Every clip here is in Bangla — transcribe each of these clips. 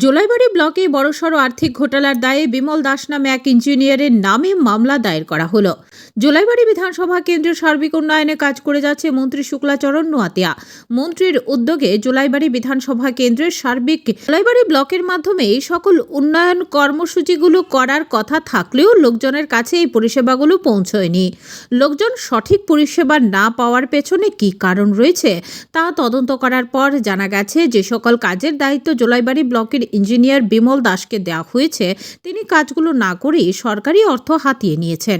জোলাইবাড়ি ব্লকে বড়সড় আর্থিক ঘোটালার দায়ে বিমল দাস নামে এক ইঞ্জিনিয়ারের নামে মামলা দায়ের করা হলো। জোলাইবাড়ি বিধানসভা কেন্দ্রের সার্বিক উন্নয়নে কাজ করে যাচ্ছে মন্ত্রী শুক্লাচরণ নোয়াতিয়া। মন্ত্রীর উদ্যোগে জোলাইবাড়ি বিধানসভা কেন্দ্রের সার্বিক জোলাইবাড়ি ব্লকের মাধ্যমে এই সকল উন্নয়ন কর্মসূচিগুলো করার কথা থাকলেও লোকজনের কাছে এই পরিষেবাগুলো পৌঁছয়নি। লোকজন সঠিক পরিষেবা না পাওয়ার পেছনে কী কারণ রয়েছে তা তদন্ত করার পর জানা গেছে, যে সকল কাজের দায়িত্ব জোলাইবাড়ি ব্লকের ইঞ্জিনিয়ার বিমল দাসকে দেওয়া হয়েছে, তিনি কাজগুলো না করেই সরকারি অর্থ হাতিয়ে নিয়েছেন,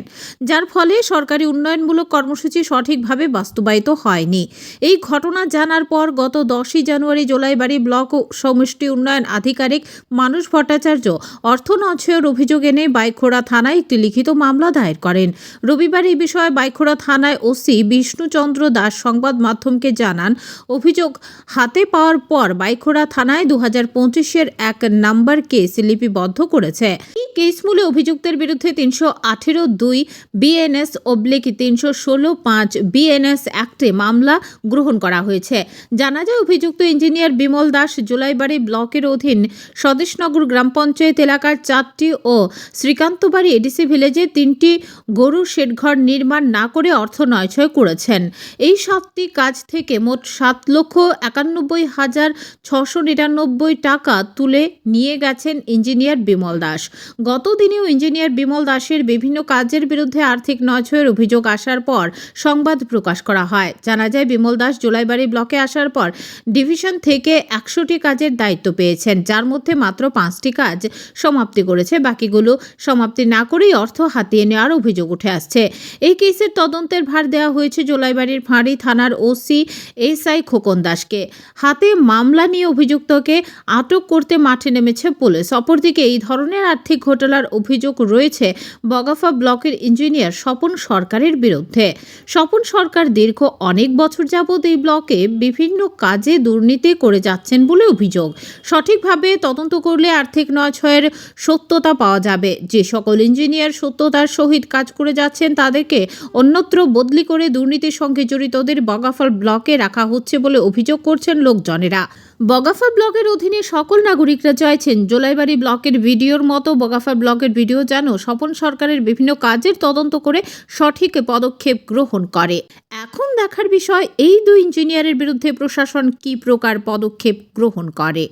যার ফলে সরকারি উন্নয়নমূলক কর্মসূচি সঠিকভাবে বাস্তবায়িত হয়নি। এই ঘটনা জানার পর গত দশই জানুয়ারি জোলাইবাড়ি ব্লক ও সমষ্টি উন্নয়ন আধিকারিক মানুষ ভট্টাচার্য অর্থ নছয়ের অভিযোগ এনে বাইখোড়া থানায় একটি লিখিত মামলা দায়ের করেন। রবিবার এই বিষয়ে বাইখোড়া থানায় ওসি বিষ্ণুচন্দ্র দাস সংবাদ মাধ্যমকে জানান, অভিযোগ হাতে পাওয়ার পর বাইখোড়া থানায় দু হাজার পঁচিশের এক নাম্বার কেস লিপিবদ্ধ করেছে। এই কেস মূলে অভিযুক্তের বিরুদ্ধে তিনশো আঠেরো দুই বিএনএস অবলিক তিনশো ষোলো পাঁচ বিএনএস অ্যাক্টে মামলা গ্রহণ করা হয়েছে। জানা যায়, অভিযুক্ত ইঞ্জিনিয়ার বিমল দাস জুলাইবাড়ি ব্লকের অধীন স্বদেশনগর গ্রাম পঞ্চায়েত এলাকার চারটি ও শ্রীকান্তবাড়ি এডিসি ভিলেজে তিনটি গরু শেডঘর নির্মাণ না করে অর্থ নয়ছয় করেছেন। এই সাতটি কাজ থেকে মোট সাত লক্ষ একানব্বই হাজার ছশো নিরানব্বই টাকা তুলে নিয়ে গেছেন ইঞ্জিনিয়ার বিমল দাস। গত দিনেও ইঞ্জিনিয়ার বিমল দাসের বিভিন্ন কাজের বিরুদ্ধে আর্থিক নয়ছয়ের অভিযোগ আসার পর সংবাদ প্রকাশ করা হয়। জানা যায়, বিমল দাস জোলাইবাড়ি ব্লকে আসার পর ডিভিশন থেকে একশোটি কাজের দায়িত্ব পেয়েছেন, যার মধ্যে মাত্র পাঁচটি কাজ সমাপ্তি করেছে। বাকিগুলো সমাপ্তি না করেই অর্থ হাতিয়ে নেওয়ার অভিযোগ উঠে আসছে। এই কেসের তদন্তের ভার দেওয়া হয়েছে জোলাইবাড়ির ফাঁড়ি থানার ওসি এসআই খোকন দাসকে। হাতে মামলা নিয়ে অভিযুক্তকে আটক করতে মাঠে নেমেছে পুলিশ। অপরদিকে এই ধরনের আর্থিক ঘোটালার অভিযোগ রয়েছে বগাফা ব্লকের ইঞ্জিনিয়ার স্বপন সরকারের বিরুদ্ধে। স্বপন সরকার দীর্ঘ অনেক বছর যাবৎ এই ব্লকে বিভিন্ন কাজে দুর্নীতি করে যাচ্ছেন বলে অভিযোগ। সঠিকভাবে তদন্ত করলে আর্থিক নয় নয়ছয়ের সত্যতা পাওয়া যাবে। যে সকল ইঞ্জিনিয়ার সত্যতার সহিত কাজ করে যাচ্ছেন, তাদেরকে অন্যত্র বদলি করে দুর্নীতির সঙ্গে জড়িতদের বগাফল ব্লকে রাখা হচ্ছে বলে অভিযোগ করছেন লোকজনেরা। বগাফা ব্লকের অধীনে সকল নাগরিকরা চাইছেন জোলাইবাড়ি ব্লকের ভিডিওর মতো বগাফা ব্লকের ভিডিও যেন স্বপন সরকারের বিভিন্ন কাজের তদন্ত করে সঠিক পদক্ষেপ গ্রহণ করে। এখন দেখার বিষয়, এই দুই ইঞ্জিনিয়ারের বিরুদ্ধে প্রশাসন কী প্রকার পদক্ষেপ গ্রহণ করে?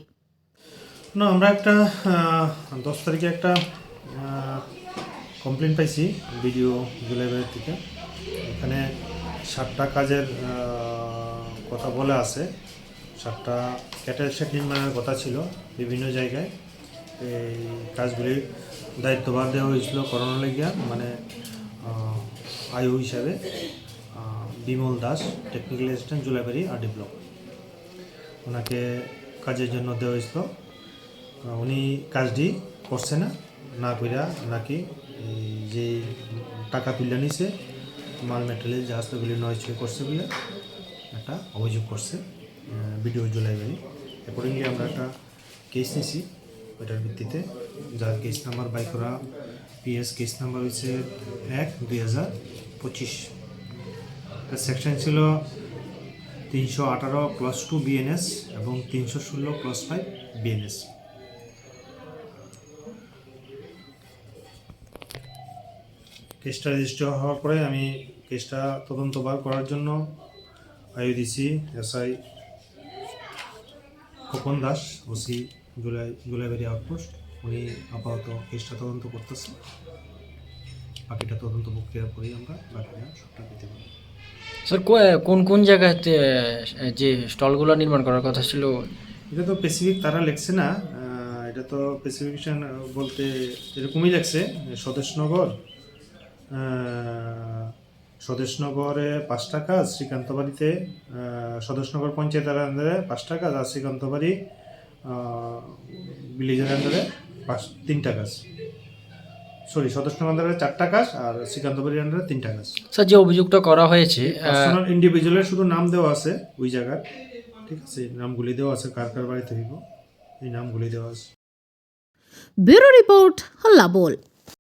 না, আমরা একটা দশ তারিখে একটা কমপ্লেন পাইছি ভিডিও জুলাইবাড়ির থেকে। এখানে সাতটা কাজের কথা বলে আছে। সাতটা ক্যাটেল শেড নির্মাণের কথা ছিল বিভিন্ন জায়গায়। এই কাজগুলির দায়িত্বভার দেওয়া হয়েছিল করোনা লেগিয়া মানে আয়ু হিসাবে Bimal Das technical assistant Julaibari RD block ওনাকে কাজের জন্য দেওয়া হয়েছিল। উনি কাজটি করছে না না কইরা নাকি যে টাকা তুলে নিছে, মাল মেটেরিয়াল জাহাজগুলি নয় ছয় করছে বলে একটা অভিযোগ করছে। ভিডিও জুলাইবাড়ি অ্যাকর্ডিংলি আমরা একটা কেস নিছি, ওইটার ভিত্তিতে। যার কেস নাম্বার বাই করা পিএস কেস নাম্বার হয়েছে এক দুই হাজার পঁচিশ। তার সেকশন ছিল তিনশো আঠারো প্লাস টু বিএনএস এবং তিনশো ষোলো প্লাস ফাইভ বিএনএস কেসটা রেজিস্টার হওয়ার পরে আমি কেসটা তদন্তবার করার জন্য দিছি SI Khokon Das OC Julai Julaibari outpost উনি আপাতত কেসটা তদন্ত করতেছে। বাকিটা তদন্ত প্রক্রিয়া করেই আমরা বাকিটা সবটা পেতে পারি স্যার কোন কোন জায়গাতে যে স্টলগুলো নির্মাণ করার কথা ছিল? এটা তো স্পেসিফিক তারা লেখছে না। এটা তো স্পেসিফিকেশন বলতে এরকমই লেখছে স্বদেশনগর স্বদেশনগরে পাঁচটা কাজ শ্রীকান্তবাড়িতে আহ, স্বদেশনগর পঞ্চায়েতের আন্ডারে পাঁচটা কাজ আর শ্রীকান্তবাড়ি ভিলেজের আন্ডারে পাঁচ তিনটা কাজ। সরি স্বদেশনগর আন্ডারে চারটা কাজ আর শ্রীকান্তবাড়ির আন্ডারে তিনটা কাজ। স্যার যে অভিযোগটা করা হয়েছে ইন্ডিভিজুয়ালের শুধু নাম দেওয়া আছে ওই জায়গার। ঠিক আছে নামগুলি দেওয়া আছে কার কার বাড়িতে হইব এই নামগুলি দেওয়া আছে। ব্যুরো রিপোর্ট হল্লা বল।